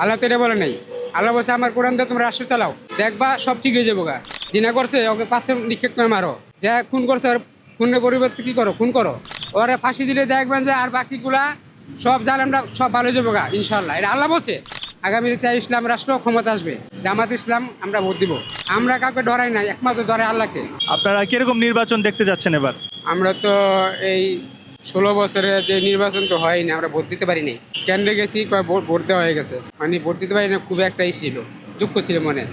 আল্লাহ তো এটা বলে নাই। আল্লাহ বলছে আমার কোরআন দিয়ে তোমরা রাষ্ট্র চালাও। দেখবা সব ঠিক হয়ে যাব গা। জিনা করছে ওকে পাথর নিক্ষেপ করে মারো। যা খুন করছে ওর খুনের পরিবর্তে কি করো? খুন করো। ওরা ফাঁসি দিলে দেখবেন যে আর বাকিগুলা সব জালেমরা সব ভালো হয়ে যাব গা ইনশাল্লাহ এটা আল্লাহ বলছে। আগামীতে চাই ইসলাম রাষ্ট্র ক্ষমতা আসবে। জামাত ইসলাম আমরা ভোট দিব। আমরা কাউকে ডরাই নাই একমাত্র ডরাই আল্লাহকে। আপনারা কীরকম নির্বাচন দেখতে যাচ্ছেন এবার? আমরা তো এই ষোলো বছরে যে নির্বাচন তো হয়নি আমরা ভোট দিতে পারিনি। কেন্দ্রে গেছি কয় দেওয়া হয়ে গেছে। মানে ভোট দিতে পারি না খুব একটাই ছিল দুঃখ ছিল মনে।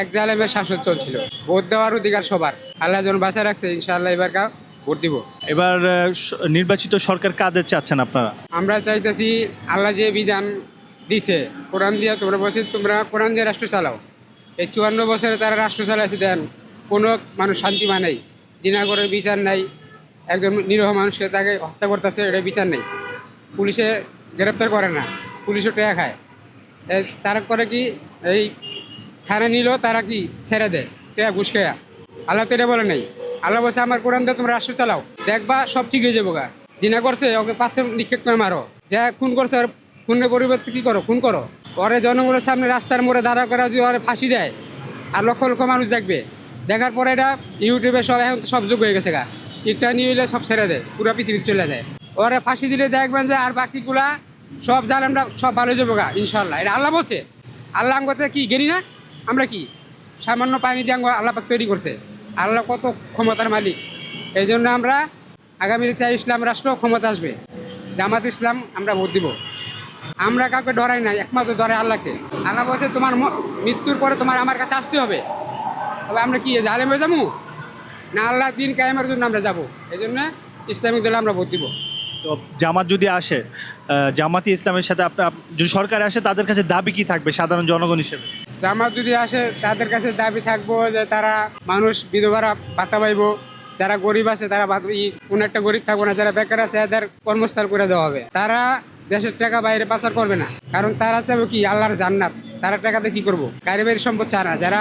এক জালেমের শাসন চলছিল ভোট দেওয়ার অধিকার সবার। আল্লাহ যখন বাঁচা রাখছে ইনশাআল্লাহ এবার কা ভোট দিব। এবার নির্বাচিত সরকার কাদের চাচ্ছেন আপনারা? আমরা চাইতেছি আল্লাহ যে বিধান দিছে কোরআন দিয়ে তোমরা বলছি তোমরা কোরআন দিয়ে রাষ্ট্র চালাও। এই চুয়ান্ন বছরে তারা রাষ্ট্র চালাইছে দেন কোনো মানুষ শান্তি মানেই জিনাগরের বিচার নাই একজন নিরহ মানুষকে তাকে হত্যা করতেছে এটা বিচার নেই। পুলিশে গ্রেপ্তার করে না। পুলিশও টেয়া খায়। তারা করে কি, এই থানা নিল তারা কি ছেড়ে দেয়। টেয়া ঘুষ খেয়া। আল্লাহ তো এটা বলে নেই। আল্লাহ বলছে, আমার কোরআন দিয়ে তোমরা রাষ্ট্র চালাও। দেখবা সব ঠিক হয়ে যাব গা জিনা করছে, ওকে পাথর নিক্ষেপ করে মারো। যা খুন করছে ওর খুনের পরিবর্তে কি করো? খুন করো। ওরে জনগণের সামনে রাস্তার মোড়ে দাঁড়া করা যদি ওরে ফাঁসি দেয়, আর লক্ষ লক্ষ মানুষ দেখবে। দেখার পরে এটা ইউটিউবে সব, এখন সব যোগ হয়ে গেছে গা। একটা নিয়ে সব ছেড়ে দেয়। পুরো পৃথিবী চলে যায়। ওরা ফাঁসি দিলে দেখবেন যে, আর বাকিগুলা সব জাল আমরা সব ভালো যাব গা ইনশাল্লাহ এটা আল্লাহ বলছে। আল্লাহ আঙ্গতে কি গেরি না? আমরা কি? সামান্য পানি দিয়ে আঙ্গ আল্লাপাক তৈরি করছে। আল্লাহ কত ক্ষমতার মালিক। এই জন্য আমরা আগামীতে চাই ইসলাম রাষ্ট্র ক্ষমতা আসবে। জামাত ইসলাম আমরা ভোট দিব। আমরা কাউকে ডরাই নাই, একমাত্র ডরাই আল্লাহকে। আল্লাহ বলছে, তোমার মৃত্যুর পরে তোমার আমার কাছে আসতে হবে। তবে আমরা কি, জালেম হয়ে যাব? না, আল্লাহ দিন কায়েমের জন্য আমরা যাব। এই জন্য ইসলামিক দলে আমরা ভোট দিব। জামাত যদি আসে জামাতি ইসলামের সাথে আপনার যদি সরকার আসে, তাদের কাছে দাবি কি থাকবে সাধারণ জনগণ হিসেবে? জামাত যদি আসে, তাদের কাছে দাবি থাকব যে তারা মানুষ বিধবারা ভাতা পাইব। যারা গরিব আছে, তারা কোনো একটা গরিব থাকব না। যারা বেকার আছে, এদের কর্মস্থল করে দেওয়া হবে। তারা দেশের টাকা বাইরে পাচার করবে না। কারণ তারা চাইবে কি, আল্লাহর জান্নাত। তারা টাকাতে কি করব? বাড়ির সম্পদ চায় না। যারা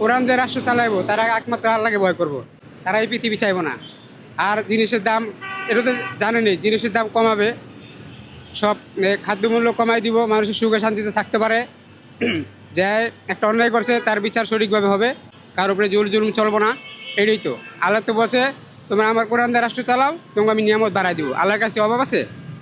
কোরআন দিয়ে রাষ্ট্র চালাইবো, তারা একমাত্র আল্লাহকে ভয় করব। তারা এই পৃথিবী চাইব না। আর জিনিসের দাম এটা তো জানেনি জিনিসের দাম কমাবে। সব খাদ্যমূল্য কমাই দিব, মানুষের সুখে শান্তিতে থাকতে পারে। যে একটা অন্যায় করছে, তার বিচার সঠিকভাবে হবে। কার উপরে জোর জুলুম চলবো না, এটাই তো। আল্লাহ তো বলছে, তোমরা আমার কোরআন রাষ্ট্র চালাও, তোমাকে আমি নিয়ামত বাড়াই দিব। আল্লাহর কাছে অভাব আছে?